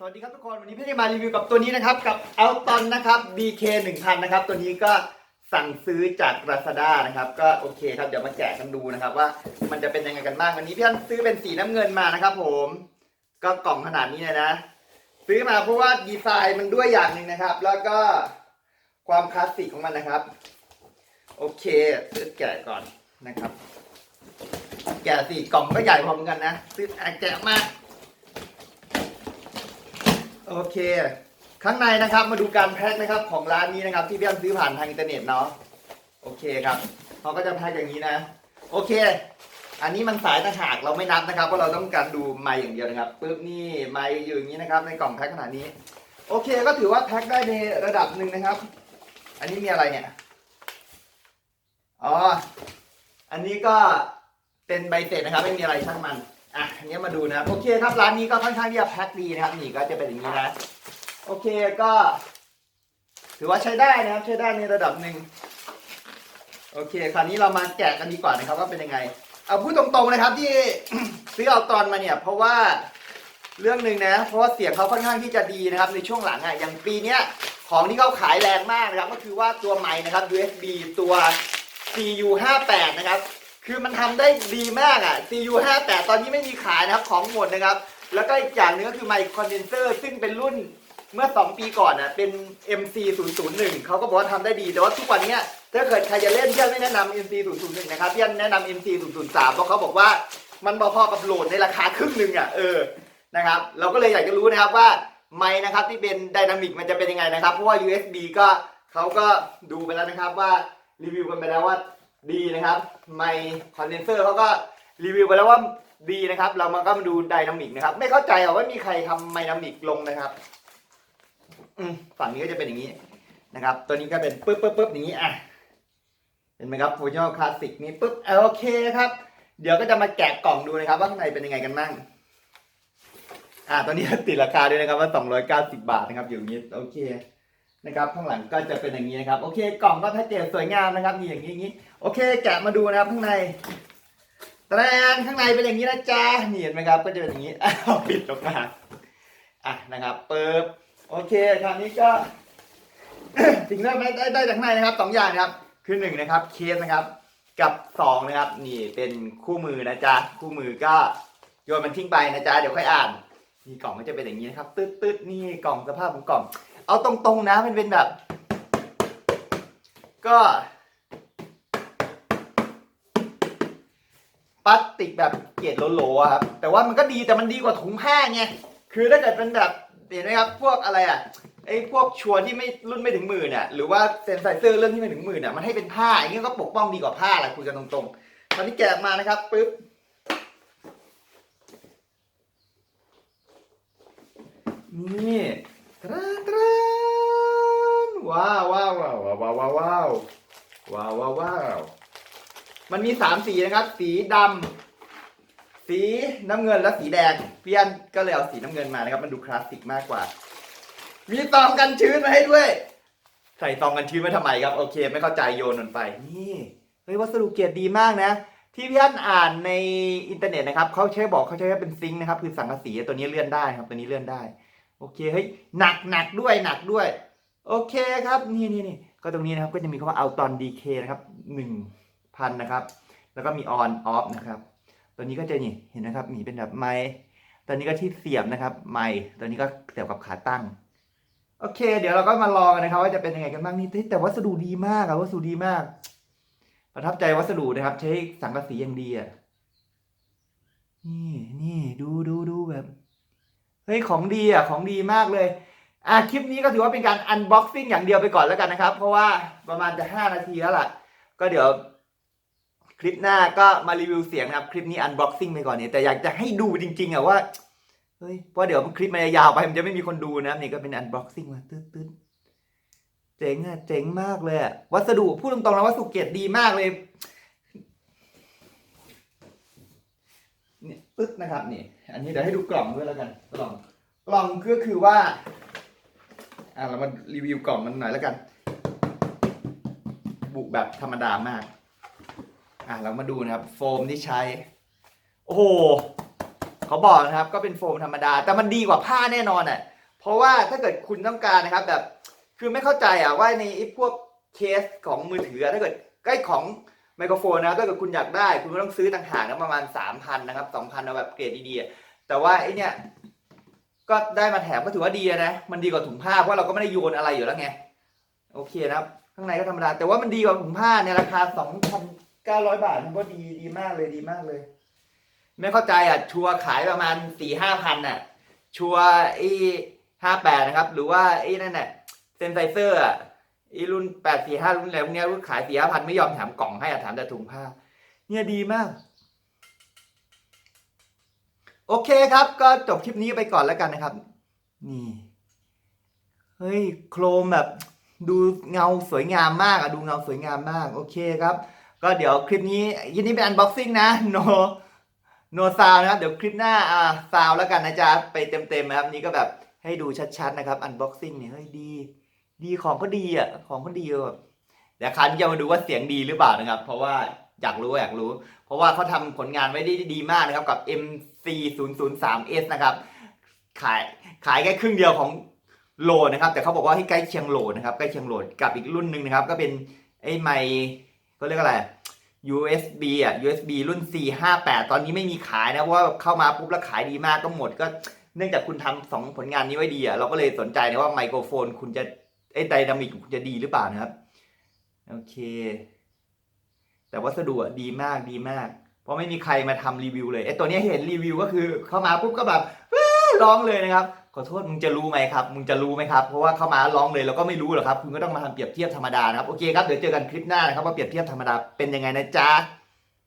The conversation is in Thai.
สวัสดีครับทุกคน วันนี้พี่จะมารีวิวกับตัวนี้นะครับ กับ a l t o n นะครับ BK 1000นะครับ ตัวนี้ก็สั่งซื้อจาก Lazada นะครับ ก็โอเคครับ เดี๋ยวมาแกะกันดูนะครับ ว่ามันจะเป็นยังไงกันบ้าง วันนี้พี่อันซื้อเป็นสีน้ำเงินมานะครับ ผม ก็กล่องขนาดนี้เลยนะ ซื้อมาเพราะว่าดีไซน์มันด้วยอย่างหนึ่งนะครับ แล้วก็ความคลาสสิกของมันนะครับ โอเคซื้อแกะก่อนนะครับ แกะสิกล่องก็ใหญ่พอเหมือนกันนะ ซื้ออะแกะมาก โอเค ข้างในนะครับมาดูการแพ็คนะครับของร้านนี้นะครับ ที่พี่อันซื้อผ่านทางอินเทอร์เน็ตเนาะโอเคครับเขาก็จะแพ็คอย่างนี้นะ โอเค อันนี้มันสายต่างหากเราไม่นับนะครับเพราะเราต้องการดูไมค์อย่างเดียวนะครับปึ๊บนี่ไมค์อยู่อย่างนี้นะครับ ในกล่องแพ็คขนาดนี้ โอเคก็ถือว่าแพ็คได้ในระดับหนึ่งนะครับ อันนี้มีอะไรเนี่ยอ๋ออันนี้ก็เป็นใบเสร็จนะครับ ไม่มีอะไรช่างมัน อะอันนี้มาดูนะครับโอเคครับร้านนี้ก็ค่อนข้างที่จะแพ็คดีนะครับนี่ก็จะเป็นอย่างนี้นะ โอเคก็ ถือว่าใช้ได้นะครับ ใช้ได้ในระดับหนึ่งโอเค คราวนี้เรามาแกะกันดีกว่านะครับว่าเป็นยังไง เอาพูดตรงๆนะครับที่ซื้อเอาตอนมาเนี่ย เพราะว่าเรื่องหนึ่งนะ เพราะว่าเสียงเขาค่อนข้างที่จะดีนะครับในช่วงหลังอะอย่างปีเนี้ยของที่เขาขายแรงมากนะครับ ก็คือว่าตัวไม้นะครับ USB ตัว CU 58 นะครับ คือมันทำได้ดีมากอะ CU 58ตอนนี้ไม่มีขายนะครับของหมดนะครับ แล้วก็อีกอย่างหนึงก็คือไมค์คอนเดนเซอร์ซึ่งเป็นรุ่นเมื่อ 2 ปีก่อนอะเป็น MC 001เขาก็บอกว่าทำได้ดี แต่ว่าทุกวันนี้ถ้าเกิดใครจะเล่นพี่อนไม่แนะนำ MC 001นะครับพี่อนแนะนำ MC 003เพราะเขาบอกว่ามันพอๆกับโหลดในราคาครึ่งหนึ่งอะเออนะครับเราก็เลยอยากจะรู้นะครับว่าไมค์นะครับที่เป็นไดนามิกมันจะเป็นยังไงนะครับ เพราะว่า USB ก็เขาก็ดูไปแล้วนะครับว่ารีวิวกันไปแล้วว่า ดีนะครับไมค์คอนเดนเซอร์เขาก็รีวิวไปแล้วว่าดีนะครับ เรามาก็มาดูไดนามิกนะครับ ไม่เข้าใจหรอกว่ามีใครทำไมนามิกลงนะครับฝั่งนี้ก็จะเป็นอย่างนี้นะครับ ตัวนี้ก็เป็นปึ๊บปึ๊บปึ๊บอย่างนี้อะเห็นไหมครับฟูจิ l คลาสสิกนี้ปึ๊บโอเคครับ เดี๋ยวก็จะมาแกะกล่องดูนะครับ ว่าข้างในเป็นยังไงกันบ้างอ่าตอนนี้ติดราคาด้วยนะครับว่า290 บาทนะครับอยู่อย่างนี้โอเค นะครับข้างหลังก็จะเป็นอย่างนี้นะครับโอเคกล่องก็ถ้าเจสวยงามนะครับนี่อย่างนี้อย่างนี้โอเค แกะมาดูนะครับข้างในแตรนข้างในเป็นอย่างนี้นะจ๊ะนี่เห็นไหมครับ ก็จะเป็นอย่างนี้อ้าวปิดออกมาอะนะครับเปิบโอเคคราวนี้ก็สิ่งแรกได้ได้ได้จากข้างในนะครับสองอย่างนะครับ คือหนึ่งนะครับเคสนะครับ กับสองนะครับนี่เป็นคู่มือนะจ๊ะคู่มือก็โยนมันทิ้งไปนะจ๊ะเดี๋ยวค่อยอ่านนี่กล่องก็จะเป็นอย่างนี้นะครับตืดตืดนี่กล่องสภาพของกล่อง เอาตรงๆนะมันเป็นแบบ ก็ พลาสติกแบบเกรดโหลๆครับ แต่ว่ามันก็ดีแต่มันดีกว่าถุงผ้าไง คือถ้าเกิดเป็นแบบเห็นไหมครับ พวกอะไรอะไอ้พวกชัวร์ที่ไม่รุ่นไม่ถึงหมื่นเนี่ยหรือว่าเซนไซเซอร์เรื่องที่ไม่ถึงหมื่นเนี่ยมันให้เป็นผ้าอย่างนี้ก็ปกป้องดีกว่าผ้าแหละคุยกันตรงๆตอนนี้แกะออกมานะครับปึ๊บนี่ มันมีสามสีนะครับ สีดำสีน้ำเงินและสีแดงเพี่อนก็เลยเอาสีน้ำเงินมานะครับ มันดูคลาสสิกมากกว่า มีซองกันชื้นมาให้ด้วย ใส่ซองกันชื้นมาทำไมครับ โอเค ไม่เข้าใจโยนมันไป นี่เฮ้ยวัสดุเกียรติดีมากนะที่พี่อันอ่านในอินเทอร์เน็ตนะครับเขาใช้บอกเขาใช้เป็นซิงค์นะครับคือสังกะสีตัวนี้เลื่อนได้ครับตัวนี้เลื่อนได้ โอเคเฮ้ยหนักหนักด้วยหนักด้วย โอเคครับนี่นี่นี่ก็ตรงนี้นะครับก็จะมีคำว่าเอาตอนดีเคนะครับหนึ่ง พันนะครับ แล้วก็มีออนออฟนะครับตัวนี้ก็จะนี่เห็นนะครับมีเป็นแบบไม้ตัวนี้ก็ที่เสียบนะครับ ไม้ตัวนี้ก็เสียบกับขาตั้งโอเค เดี๋ยวเราก็มาลองกันนะครับ ว่าจะเป็นยังไงกันบ้างนี่แต่วัสดุดีมากอะวัสดุดีมาก ประทับใจวัสดุนะครับ ใช้สังกะสีอย่างดีอะนี่นี่ดูดูดูแบบเฮ้ยของดีอะของดีมากเลยอะคลิปนี้ก็ถือว่าเป็นการอันบ็อกซิ่งอย่างเดียวไปก่อนแล้วกันนะครับ เพราะว่าประมาณจะห้านาทีแล้วล่ะ ก็เดี๋ยว คลิปหน้าก็มารีวิวเสียงนะครับ คลิปนี้อันบ็อกซิ่งไปก่อนเนี่ยแต่อยากจะให้ดูจริง ๆอะว่าเฮ้ยเพราะเดี๋ยวคลิปมันจะยาวไปมันจะไม่มีคนดูนะนี่ก็เป็นอันบ็อกซิ่งมาตึ๊ดตึ๊ดเจ๋งอะเจ๋งมากเลยอะวัสดุพูดตรงๆนะวัสดุเกรดดีมากเลยเนี่ยปึ๊ดนะครับนี่ อันนี้เดี๋ยวให้ดูกล่องด้วยแล้วกันกล่องกล่องก็คือว่าอ่าเรามารีวิวกล่องมันหน่อยแล้วกัน บุแบบธรรมดามาก อ่าเรามาดูนะครับ โฟมที่ใช้ โอ้โหเขาบอกนะครับ ก็เป็นโฟมธรรมดา แต่มันดีกว่าผ้าแน่นอนอะเพราะว่าถ้าเกิดคุณต้องการนะครับ แบบ คือไม่เข้าใจอะว่าในอ้พวกเคสของมือถือถ้าเกิดใกล้ของไมโครโฟนนะถ้าเกิดคุณอยากได้ คุณก็ต้องซื้อต่างหากนะประมาณสามพันนะครับสองพันเอาแบบเกรดดีๆแต่ว่าไอ้เนี่ยก็ได้มาแถมก็ถือว่าดีนะ มันดีกว่าถุงผ้าเพราะเราก็ไม่ได้โยนอะไรอยู่แล้วไง โอเคนะครับ ข้างในก็ธรรมดา แต่ว่ามันดีกว่าถุงผ้าในราคาสองพัน เก้าร้อยบาทมันก็ดีดีมากเลยดีมากเลย ไม่เข้าใจอะ ชัวร์ขายประมาณสี่ห้าพันน่ะ ชัวร์ไอ้ห้าแปดนะครับ หรือว่าไอ้นั่นน่ะเซนไซเซอร์อะไอ้รุ่นแปดสี่ห้ารุ่นอะไรพวกเนี้ยรุ่นขายสี่ห้าพันไม่ยอมแถมกล่องให้อะแถมแต่ถุงผ้า เนี่ยดีมาก โอเคครับ ก็จบคลิปนี้ไปก่อนแล้วกันนะครับ นี่ เฮ้ย โครมแบบ ดูเงาสวยงามมากอะดูเงาสวยงามมาก โอเคครับ ก็เดี๋ยวคลิปนี้ยินนี้เป็นอันบ็อกซิ่งนะโนโนซาวนะครับเดี๋ยวคลิปหน้าอ่าซาวแล้วกันนะจ๊ะไปเต็มๆนะครับนี่ก็แบบให้ดูชัดๆนะครับอันบ็อกซิ่งเนี่ยเฮ้ยดี ดีของก็ดีอะของก็ดีแบบเดี๋ยวครั้นี้จะมาดูว่าเสียงดีหรือเปล่านะครับ เพราะว่าอยากรู้อยากรู้ เพราะว่าเขาทำผลงานไว้ได้ดีมากนะครับกับ MC 0 0 3 S นะครับ ขายขายแค่ครึ่งเดียวของโหลดนะครับ แต่เขาบอกว่าให้ใกล้เคียงโหลดนะครับใกล้เคียงโหลดกับอีกรุ่นหนึ่งนะครับ ก็เป็นไอ้ไมค์ ก็เรียกอะไร USB อะ USB รุ่น458 ตอนนี้ไม่มีขายนะ เพราะว่าเข้ามาปุ๊บแล้วขายดีมากก็หมด ก็เนื่องจากคุณทำสองผลงานนี้ไว้ดีอะ เราก็เลยสนใจนะว่าไมโครโฟนคุณจะไอ้ไดนามิกคุณจะดีหรือเปล่านะครับ โอเค แต่วัสดุดีมากดีมาก เพราะไม่มีใครมาทำรีวิวเลยไอ้ตัวนี้เห็นรีวิวก็คือเข้ามาปุ๊บก็แบบ ร้องเลยนะครับขอโทษมึงจะรู้ไหมครับมึงจะรู้ไหมครับเพราะว่าเข้ามาร้องเลยแล้วก็ไม่รู้หรอกครับคุณก็ต้องมาทำเปรียบเทียบธรรมดานะครับโอเคครับเดี๋ยวเจอกันคลิปหน้านะครับว่าเปรียบเทียบธรรมดาเป็นยังไงนะจ๊ะ